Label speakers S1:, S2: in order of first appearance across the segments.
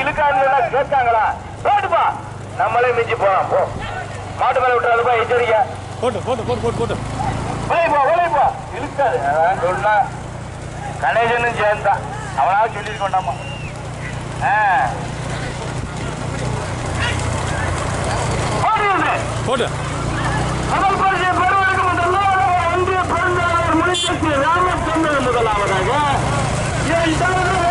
S1: இழுக்கான்னு கேட்காங்களா? ரோடுப்பா நம்மளே மிஞ்சி போலாம் போ. மாட்டு மேல விட்டுறாதுப்பா எச்சரிக்கை.
S2: போட்டு போட்டு போட்டு போட்டு போட்டு.
S1: விளைப்பா விளைப்பா இழுக்காது. சொன்னா கணேசனும் சேர்ந்தான். அவனாவது சொல்லியிருக்க வேண்டாமா ஆ. ஓடி வந்து.
S2: போட்டு
S1: முதல் பரிசை பெறுவதற்கு முதலாவது ஒன்றிய பெருந்தலைவர் முனிசக்தி ராமச்சந்திரன் முதலாவதாக இரண்டாவதாக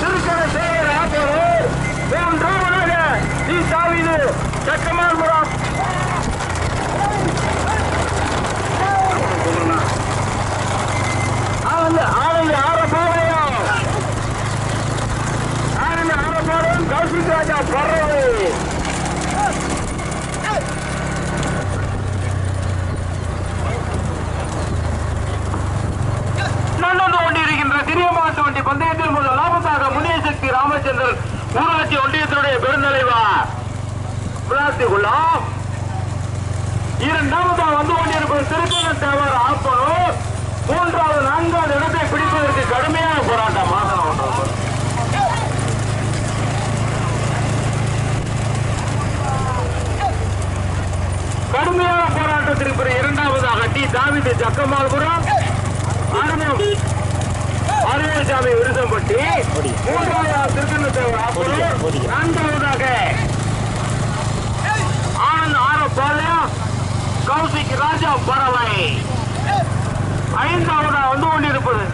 S1: திருக்கர சேகர் ஆப்பூர் மூன்றாவதாக டி தாவிது சக்கமான்புரம் ஆனந்த ஆனந்த ஆரப்பாளையம். ஆனந்த ஆரப்பாளையம் கௌசிக் ராஜா பறவை வண்டி பந்தயத்தில் முதல் லாபத்தாக முனிய சக்தி ராமச்சந்திரன் ஊராட்சி ஒன்றியத்தினுடைய பெருந்தலைவர் விளாத்தி இரண்டாவதாக வந்து கொண்டிருப்பது திருக்கண தேவர் ஆப்பனூர் மூன்றாவது நான்காவது இடத்தை பிடிப்பதற்கு கடுமையான போராட்டம். மாசனம் ஒன்று கடுமையான போராட்டத்திற்கு பிறகு இரண்டாவதாக டி. தாவிது ஜக்கமால்புரம் ஆரம்பம் அருணசாமி விருசம்பட்டி மூன்றாவதாக திருக்கண்ணத்தேவர் ஆப்பூர் நான்காவதாக ஆனந்த் ஆரப்பாளையம் கௌசிக் ராஜா பறவை ஐந்தாவதாக வந்து கொண்டிருப்பது.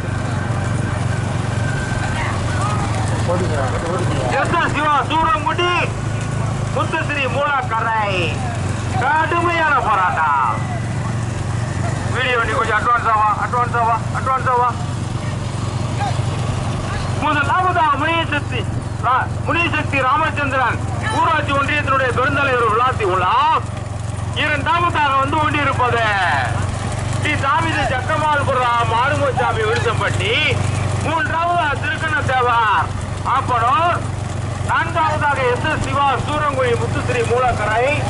S1: எஸ் சிவா சூரங்குடி முத்துஸ்ரீ மூலக்கரை. கடுமையான போராட்டம். வீடியோ வண்டி கொஞ்சம் அட்வான்ஸ் ஆவா அட்வான்ஸ் ஆவா அட்வான்ஸ் ஆவா? முதலாவதாக முனியசக்தி ரா- முனியசக்தி ராமச்சந்திரன் ஊராட்சி ஒன்றியத்தினுடைய பெருந்தலைவர் விளாத்தி உள்ளார் இரண்டாவதாக வந்து கொண்டிருப்பது. ஸ்ரீ தாமித சக்கமால்புரம் மாறுமுச்சாமி விருசம்பட்டி மூன்றாவதாக திருக்கண தேவார் ஆப்பனூர். நான்காவதாக எஸ் எஸ் சிவா சூரங்குழி முத்துஸ்ரீ மூலக்கரை.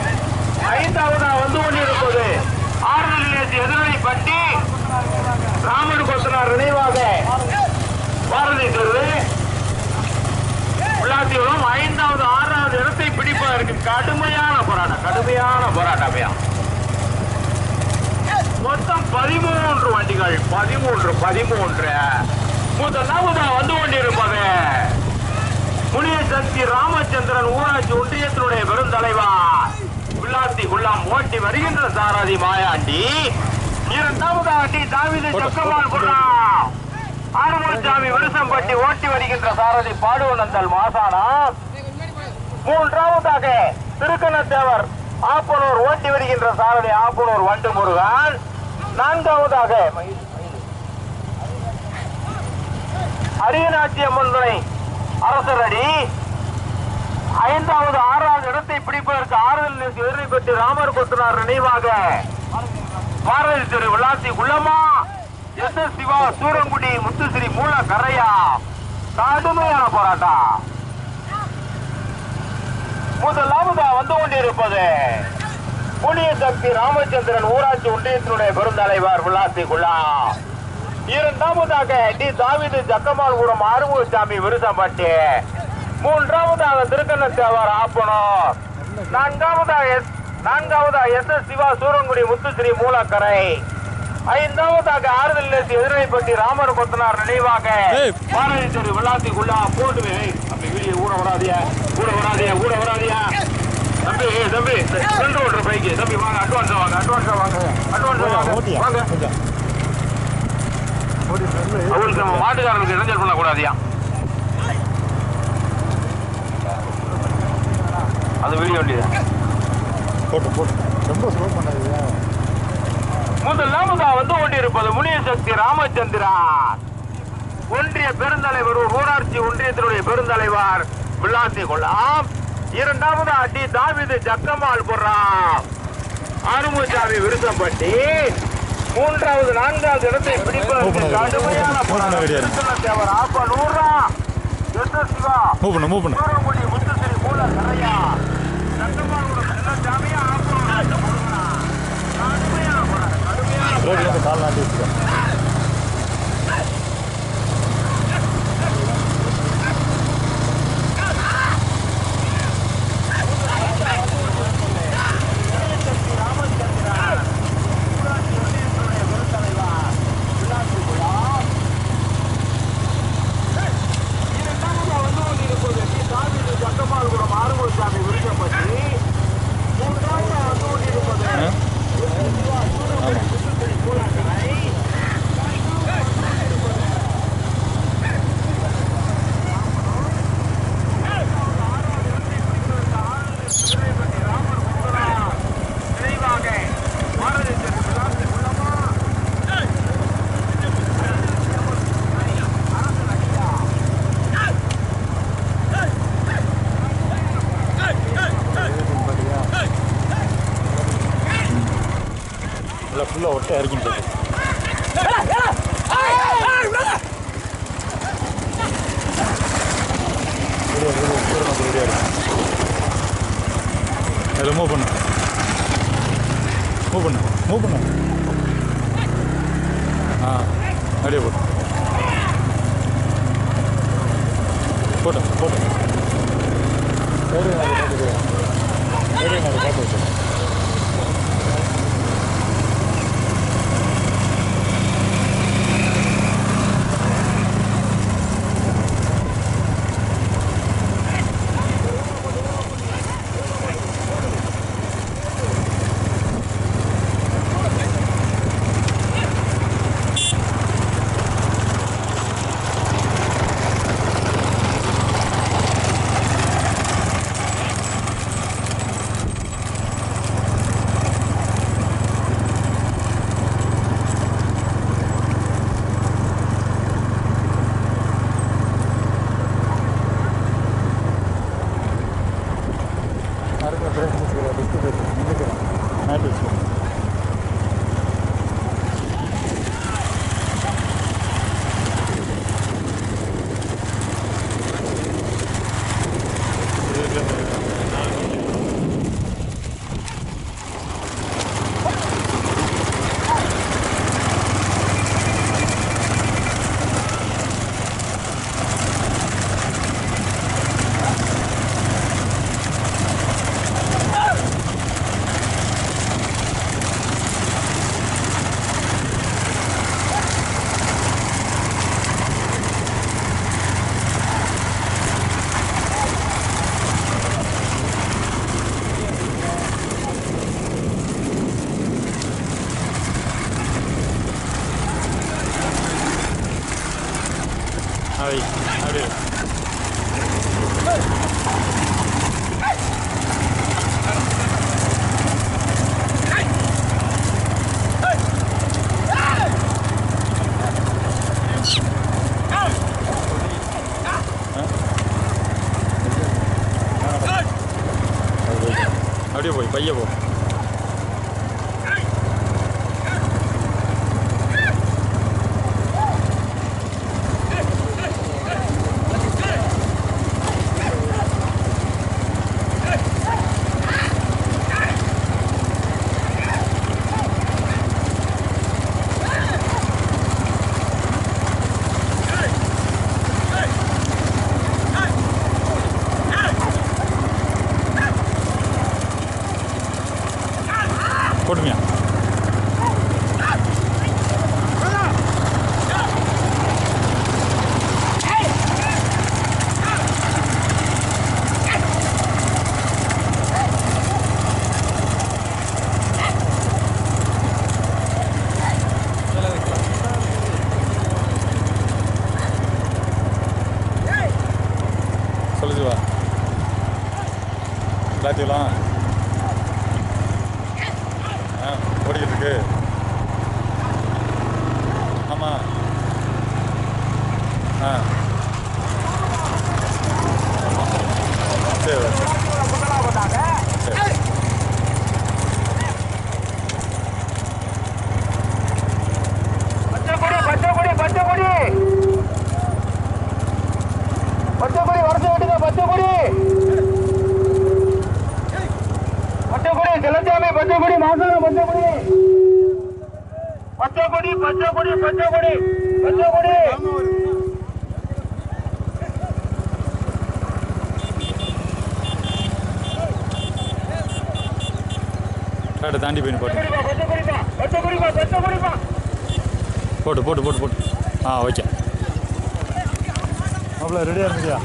S1: ஐந்தாவதாக வந்து கொண்டிருப்பது. ஆறுதல் நிலையத்து எதிரொலிப்பட்டி ராமன் கொத்தனார் நினைவாக. பாரதி தெரு. விளாத்தியுடன் ஐந்தாவது ஆறாவது இடத்தை பிடிப்பதற்கு கடுமையான போராட்டம் கடுமையான போராட்டமையா மொத்தம் பதிமூன்று வண்டிகள் பதிமூன்று பதிமூன்று. முதலாவதா வந்து கொண்டிருப்பது முனியசக்தி ராமச்சந்திரன் ஊராட்சி ஒன்றியத்தினுடைய பெருந்தலைவர். உள்ளாத்தி குல்லாம் ஓட்டி வருகின்ற சாரதி மாயாண்டி. இரண்டாவது டி தாவித சக்கமால் புறாம் ஆறுமுகசாமி விருசம்பட்டி ஓட்டி வருகின்ற சாரதி பாடுவனந்தல் மாசானம் மூன்றாவதாக திருக்கணத்தேவர் ஆப்பனூர் ஓட்டி வருகின்ற சாரதி ஆப்பனூர் வண்டு முருகன் நான்காவதாக அரியநாச்சி அம்மன் துணை அரசரடி. ஐந்தாவது ஆறாவது இடத்தை பிடிப்பதற்கு ஆறுதல் எதிரை பெற்று ராமர் கொத்தனார் நினைவாக. பாரதி திரு விளாசி உள்ளமா எஸ் எஸ் சிவா சூரங்குடி முத்துஸ்ரீ மூல கரையா கடுமையான போராட்டம் முதலாவதா வந்து கொண்டிருப்பது புனிய சக்தி ராமச்சந்திரன் ஊராட்சி ஒன்றியத்தினுடைய பெருந்தலைவர் விளாசி குள்ளா இரண்டாவதாக டி. தாவிது ஜக்கமால்புரம் ஆறுமுகசாமி விருசம்பட்டி மூன்றாவதாக திருக்கண்ணத்தேவர் ஆப்பனூர் நான்காவதாக எஸ் நான்காவதாக எஸ் எஸ் சிவா சூரங்குடி முத்துஸ்ரீ மூலக்கரை. ஐந்தாவதாக ஆறுதல் நிலையத்து எதிரணைப்பட்டி ராமர் கொத்தனார் நினைவாக.
S2: ஏய்.
S1: பாரதி தெரு விளாத்திக்குள்ளா போட்டுமே அப்படி வீடியோ கூட வராதியா கூட வராதியா கூட வராதியா தம்பி தம்பி. ரெண்டு ஓட்டுற பைக்கு தம்பி வாங்க அட்வான்ஸ் வாங்க அட்வான்ஸ் வாங்க. அட்வான்ஸ் வாங்க. வாங்க. அவங்களுக்கு நம்ம மாட்டுக்காரர்களுக்கு இடைஞ்சல் பண்ணக்கூடாதியா? அது வீடியோ வேண்டியது
S2: போட்டு போட்டு. ரொம்ப ஸ்லோ பண்ணாதீங்க.
S1: முதலாவதா வந்து கொண்டிருப்பது முனியசக்தி ராமச்சந்திரன் ஒன்றிய பெருந்தலைவர் ஊராட்சி ஒன்றியத்தினுடைய பெருந்தலைவர் விளாசி கொள்ளாம் இரண்டாவது அடி தாவிது ஜக்கமால் புறாம் அனுமச்சாமி விருத்தம்பட்டி. மூன்றாவது நான்காவது இடத்தை பிடிப்பதற்கு. கடுமையான. திருத்தலத்தேவர் ஆப்ப நூறா எஸ். சிவா. சூரங்குடி முத்துசிறி மூல கரையா ஜக்கமால் கடுமையான போராட்டம்
S2: 我今天都打烂掉了。மூவ் பண்ணு. மூவ் பண்ணு. ஆ அப்படியே போட்டு போட்டோம் போட்டோம் சரி நான் அதை சரி நான் அதை பார்த்து அப்படியே போய் பைய போ போட்டுமியா சொல்லு சிவா எல்லாத்தையும் ஆ ஓடிக்கிட்டு இருக்கு ஆமாம் ஆ சரி சரி
S1: பச்சைக்குடி பச்சைக்குடி பச்சைக்குடி பச்சைக்குடி வரச்சு விட்டுங்க பச்சைக்குடி பச்சைக்குடி செல்லச்சாமி பச்சைக்குடி மாசான பச்சைக்குடி. பச்சைக்குடி பச்சைக்குடி பச்சைக்குடி பச்சைக்குடி.
S2: தாண்டி போய் போட்டு. போட்டு போட்டு போட்டு போட்டு. ஆ ஓகே. அவ்வளோ ரெடியாக இருந்துச்சியா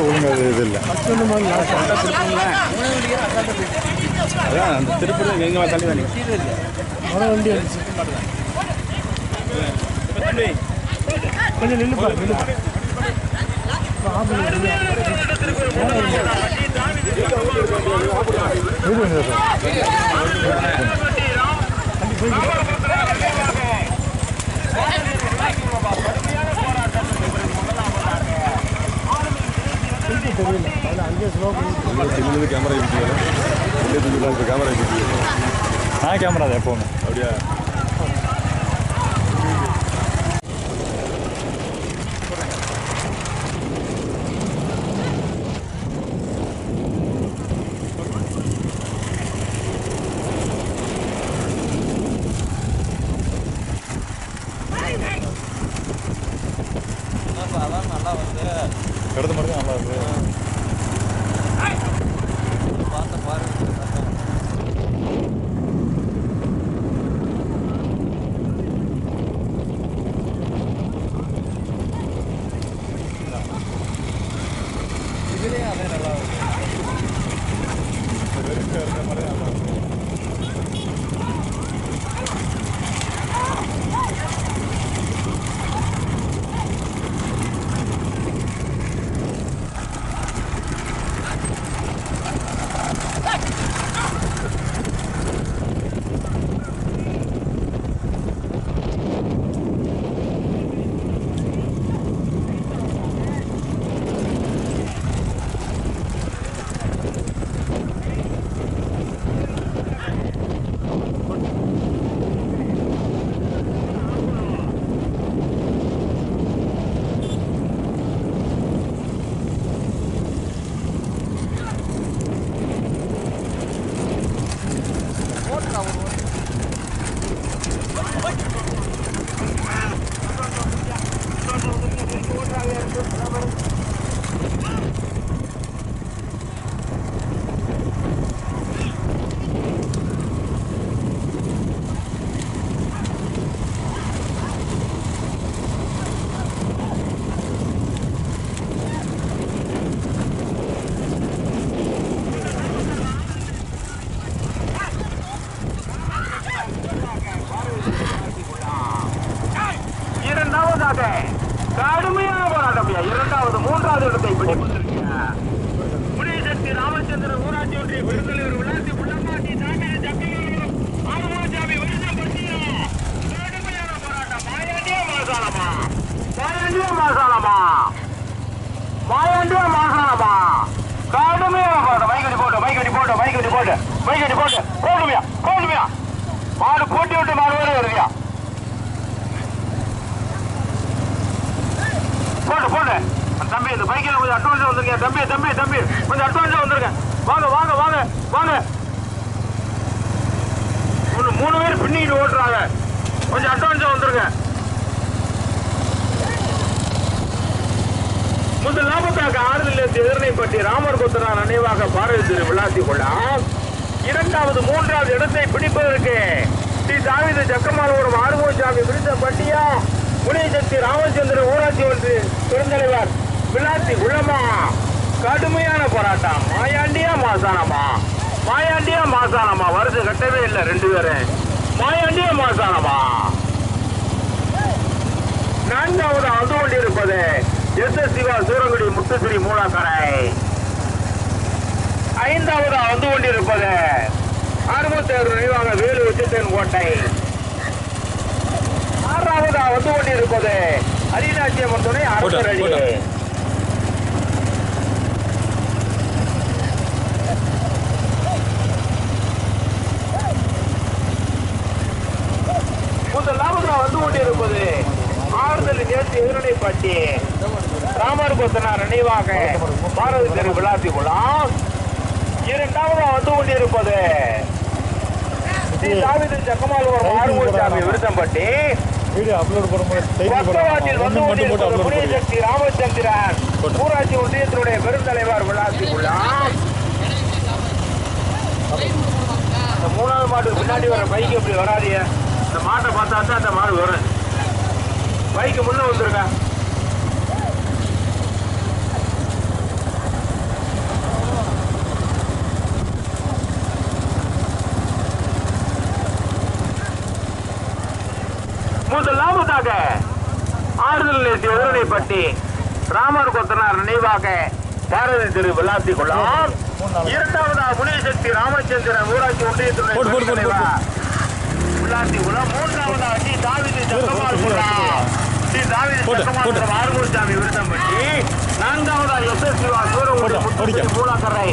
S2: ஒழுங்கு இது இல்லை
S3: அதான் அந்த திருப்பூர் எங்க தள்ளி தானே
S2: கொஞ்சம்
S3: கேமரா கேமரா
S2: எப்போவுமே. அப்படியா Tiene é
S3: a
S2: ver al lado. Pero es que
S1: இரண்டாவதாக கடுமையான போராட்டம். இரண்டாவது மூன்றாவது இடத்தை பிடித்திருக்கிறார் ராமச்சந்திரன் ஊராட்சி ஒன்றிய பெருந்தலைவர் விளாசி புள்ளமாட்டி சாமி ஜக்கலூர் ஆறுமாசாமி விருதம் பட்டியா கடுமையான போராட்டம். மாயாண்டியா மாசாலமா? மாயாண்டியா மாசாலமா? மாயாண்டியா மாசாலமா? கடுமையான போராட்டம். மைக்கடி போட்டு மைக்கடி போட்டு மைக்கடி போட்டு மைக்கடி போட்டு. போடுமையா போடுமையா. மாடு போட்டி விட்டு மாடு வரை வருவியா போடு போடு. அந்த தம்பி இந்த பைக்கில் கொஞ்சம் அட்வான்ஸாக வந்துருங்க தம்பி தம்பி தம்பி. கொஞ்சம் அட்வான்ஸாக வந்துருங்க வாங்க வாங்க வாங்க வாங்க. மூணு மூணு பேர் பின்னிக்கிட்டு ஓட்டுறாங்க. கொஞ்சம் அட்வான்ஸாக வந்துருங்க முதல் லாபத்தாக ஆறுதல் எதிர்னைப்பட்டி ராமர் குத்தரா நினைவாக பாரதி திரு விளாசி கொள்ளலாம் இரண்டாவது மூன்றாவது இடத்தை பிடிப்பதற்கு ஸ்ரீ தாவித ஜக்கமாலபுரம் ஆறுமோசாமி பிடித்த பட்டியா? முனிசக்தி ராமச்சந்திரன் ஊராட்சி ஒன்று பெருந்தலைவர் விளாத்தி உள்ளமா கடுமையான போராட்டம். மாயாண்டியா மாசானமா? மாயாண்டியா மாசானமா? வருது கட்டவே இல்லை ரெண்டு பேரும் மாயாண்டியா மாசானமா? நான்காவது வந்து கொண்டிருப்பது எஸ் எஸ் சிவா சூரங்குடி முத்துசிரி மூலாக்கரை. ஐந்தாவது வந்து கொண்டிருப்பது அறுபத்தேழு நினைவாக வேலு உச்சித்தன் கோட்டை. ஆறாவது வந்து கொண்டிருப்பது. அரிநாச்சியம்மன் துணை அரசர் அடி
S2: போட்டா.
S1: முதலாவது வந்து கொண்டிருப்பது ஆறுதல் நேற்று எதிரணைப்பட்டி. ராமர் கொத்தனார் நினைவாக பாரதி தெரு விழாத்தி குளம். இரண்டாவது வந்து கொண்டிருப்பது. ஸ்ரீ தாவிது சக்கமாலுவரம் ஆறுமூர்சாமி விருத்தம்பட்டி.
S2: வீடியோ அப்லோட் பண்ணும்போது
S1: பக்கவாட்டில் வந்து
S2: மட்டும் போட்டு அப்லோட்
S1: முனியசக்தி ராமச்சந்திரன். ஊராட்சி ஒன்றியத்தினுடைய பெருந்தலைவர் விழாத்தி குளம் இந்த மூணாவது மாட்டுக்கு பின்னாடி வர பைக் எப்படி வராதிய இந்த மாட்டை பார்த்தா தான் அந்த மாடு வரும். பைக்கு முன்ன வந்துருங்க முதலாவதாக ஆறுதல் நேற்று எதிரணைப்பட்டி ராமர் கொத்தனார் நினைவாக பாரதி திரு விளாத்தி கொள்ளலாம் இரண்டாவதாக முனிசக்தி ராமச்சந்திரன் ஊராட்சி தலைவர் விளாத்தி குளம் மூன்றாவதாக ஸ்ரீ தாவிதி ஜக்கமால் ஸ்ரீ தாவிதி ஜக்கமால். குளம் ஆறுமுகசாமி விருத்தம்பட்டி நான்காவதாக எஸ். எஸ். சிவா
S2: ஓடிக்க.
S1: மூலாக்கரை.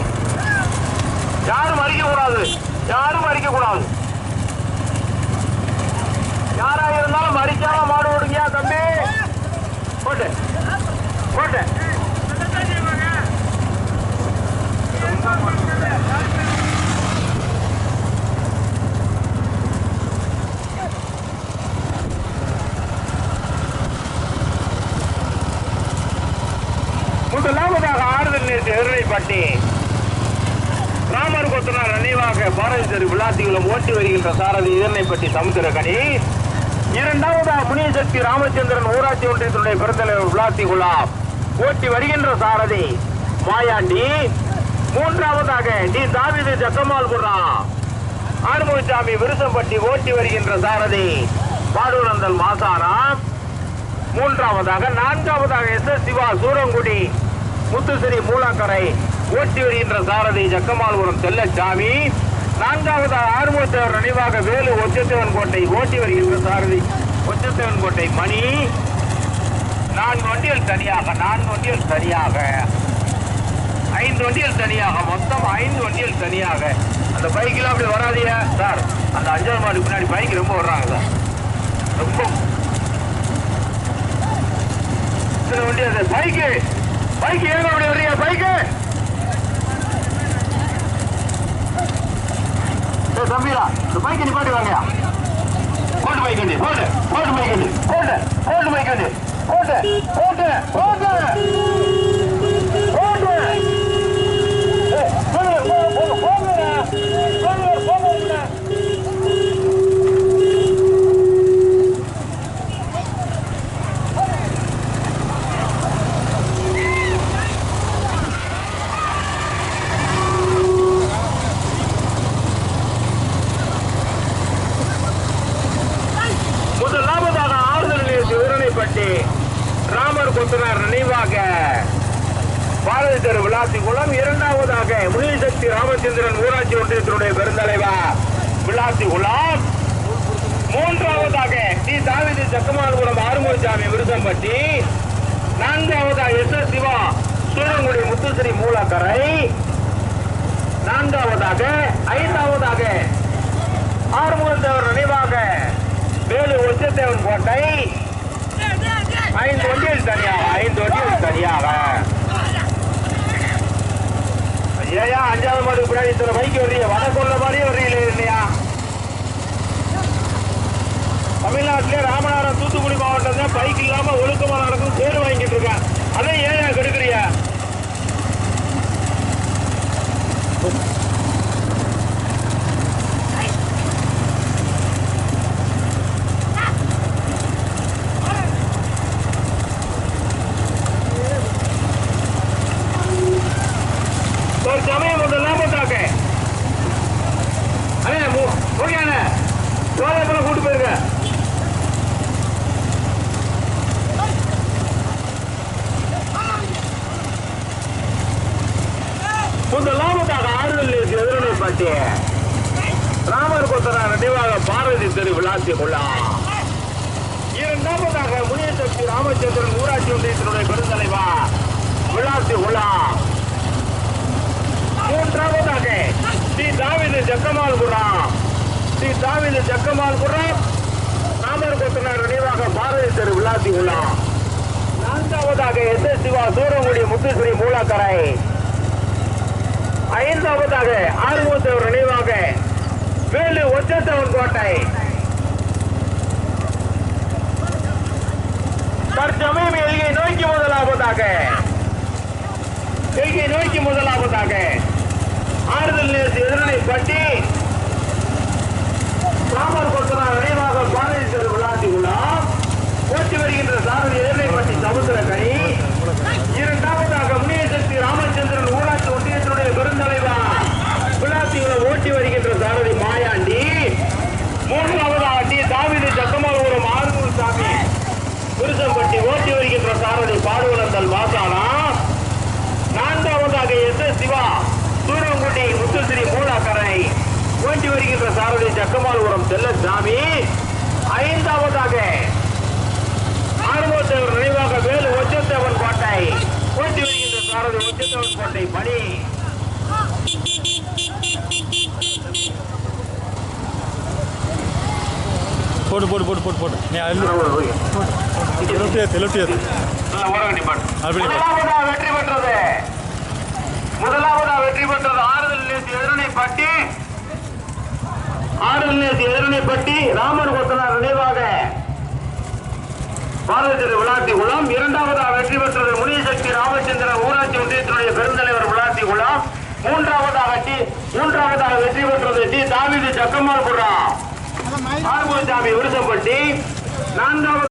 S1: யாரும் அடிக்க கூடாது யாரும் அடிக்க கூடாது யாரா இருந்தாலும் மறிக்காம மாடு விடுங்க தம்பி. போட்டு போட்டு முதலாவதாக ஆறுதல் நேற்று எதிரைப்பட்டி ராமர் கொத்தனார் நினைவாக பாரதி தெரு விழாத்திகளும் ஓட்டி வருகின்ற சாரதி இதனைப்பட்டி சமுத்திரக்கணி இரண்டாவதாக முனியசக்தி ராமச்சந்திரன் ஊராட்சி ஒன்றியத்தினுடைய பெருந்தலைவர் விளாத்தி குலாம். ஓட்டி வருகின்ற சாரதி. மாயாண்டி. மூன்றாவதாக டி தாவிது ஜக்கமால்புரா ஆறுமுகசாமி விருசம்பட்டி ஓட்டி வருகின்ற சாரதி. பாடுநந்தல் மாசாராம் மூன்றாவதாக நான்காவதாக எஸ் எஸ் சிவா சூரங்குடி. முத்துசிறி மூலாக்கரை ஓட்டி வருகின்ற சாரதி ஜக்கமால்புரம் செல்லச்சாமி நான்காவது ஆறுமுகத்தேவர் நினைவாக வேலு ஒச்சத்தேவன் கோட்டை ஓட்டி வருகின்ற சாரதி. ஒச்சத்தேவன் கோட்டை மணி. நான்கு வண்டிகள் தனியாக நான்கு வண்டிகள் தனியாக. ஐந்து வண்டிகள் தனியாக மொத்தம் ஐந்து வண்டிகள் தனியாக. அந்த பைக்கெல்லாம் அப்படி வராதீங்க சார். அந்த அஞ்சாவது மாடு பின்னாடி பைக் ரொம்ப வர்றாங்க சார். ரொம்ப. இத்தனை வண்டி சார் பைக்கு. பைக்கு ஏங்க அப்படி வர்றீங்க பைக்கு. தம்பிடா இந்த பைக்கை நிப்பாட்டி வாங்கயா போட்டு பைக் வண்டி போட்டு போட்டு பைக் வண்டி போட்டு போட்டு பைக் வண்டி போட்டு போட்டு போட்டு போட்டு. ஏய், போங்க, போங்க, ராமர் கொத்தனார் நினைவாக. பாரதி தெரு விளாசி குளம் இரண்டாவதாக முனிசக்தி ராமச்சந்திரன் ஊராட்சி ஒன்றியத்தினுடைய பெருந்தலைவர் விளாசி குளம் மூன்றாவதாக டி. தாவிதி சக்கமால்புரம் ஆறுமுகசாமி விருதம்பட்டி நான்காவதாக எஸ். எஸ். சிவா சூரங்குடி முத்துஸ்ரீ மூலக்கரை. நான்காவதாக ஐந்தாவதாக ஆறுமுகத்தேவர் நினைவாக வேலு ஒச்சத்தேவன் கோட்டை. ஐந்து வண்டிகள் தனியாக ஐந்து வண்டிகள் தனியாக ஐயா அஞ்சாவது மாட்டுக்கு பின்னாடி இத்தனை பைக் வர்றீங்க வட கொள்ள மாதிரியே வர்றீங்களே இல்லையா தமிழ்நாட்டிலே ராமநாதபுரம் தூத்துக்குடி மாவட்டத்தில் பைக் இல்லாம ஒழுக்க நடக்கும் தேர்வு வாங்கிட்டு இருக்கேன் அதை ஏன் கெடுக்கிறியா தற்சமயம் முதலாமதாக அண்ணே ஓகே அண்ணே சோழப்பெல்லாம் கூட்டு போயிருங்க முதலாவதாக ஆறுதல் எதிரணை ராமர் கொத்தனார் நினைவாக பாரதி தெரு விளாசி கொள்ளா. இரண்டாவதாக முனியசக்தி ராமச்சந்திரன் ஊராட்சி ஒன்றியத்தினுடைய பெருந்தலைவர் விளாசி உள்ளா மூன்றாவதாக ஸ்ரீ தாவிது ஜக்கமால்புரம் ஸ்ரீ தாவிது ஜக்கமால்புரம் ராமர் கொத்தனார் நினைவாக பாரதி தெரு விளாசி உள்ளா நான்காவதாக எஸ் எஸ் சிவா சூரங்குடி முத்துஸ்ரீ மூலாக்கரை ஐந்தாவதாக ஆறுமுகத்தவர் நினைவாக வேலு ஒச்சத்தவன் கோட்டை. தற்சமயம் எல்கை நோக்கி முதலாவதாக எல்கை நோக்கி முதலாவதாக ஆறுதல் நேசு எதிரணை பட்டி ராமர் கொத்தனார் நினைவாக பாரதீஸ்வரர் விளாசி உள்ளார் போட்டி வருகின்ற சாரதி எதிரணை பட்டி சமுத்திர கனி இரண்டாவதாக முனியசக்தி ராமச்சந்திரன் ஊராட்சி பெருந்தலைவா? பெருந்தலைவர் ஓட்டி வருகின்ற சாரதி மாயாண்டி. மூன்றாவது டி தாவிதி சக்கமாபுரம் ஆறுநூறு சாமி. புருஷம்பட்டி ஓட்டி வருகின்ற சாரதி பாடுவனந்தல் வாசானா. நான்காவதாக எஸ் எஸ் சிவா சூரங்குடி முத்துஸ்ரீ மூலாக்கரை ஓட்டி வருகின்ற சாரதி சக்கமாலபுரம் செல்லசாமி ஐந்தாவதாக ஆறுமுகத்தேவர் நினைவாக வேலு ஒச்சத்தேவன் கோட்டை ஓட்டி வருகின்ற சாரதி ஒச்சத்தேவன் கோட்டை பணி
S2: போட்டு போட்டு நீ அள்ளு. லெஃப்ட் ஏத்து லெஃப்ட் ஏத்து அப்படி.
S1: வெற்றி பெற்றது. முதலாவதா வெற்றி பெற்றது. ஆறுதல் நேசி எதிரணை பட்டி. ஆறுதல் நேசி எதிரணை பட்டி. ராமர் கொத்தனார் நினைவாக. பாரதிய விளாத்தி குளம் இரண்டாவதா வெற்றி பெற்றது முனிசக்தி ராமச்சந்திரன். ஊராட்சி ஒன்றியத்தினுடைய பெருந்தலைவர் விளாத்தி குளம் மூன்றாவதாக டி மூன்றாவதாக வெற்றி பெற்றது டி. தாவிது ஜக்கமால்புரம் ஆறுமுகசாமி விருசப்பட்டி நான்காவது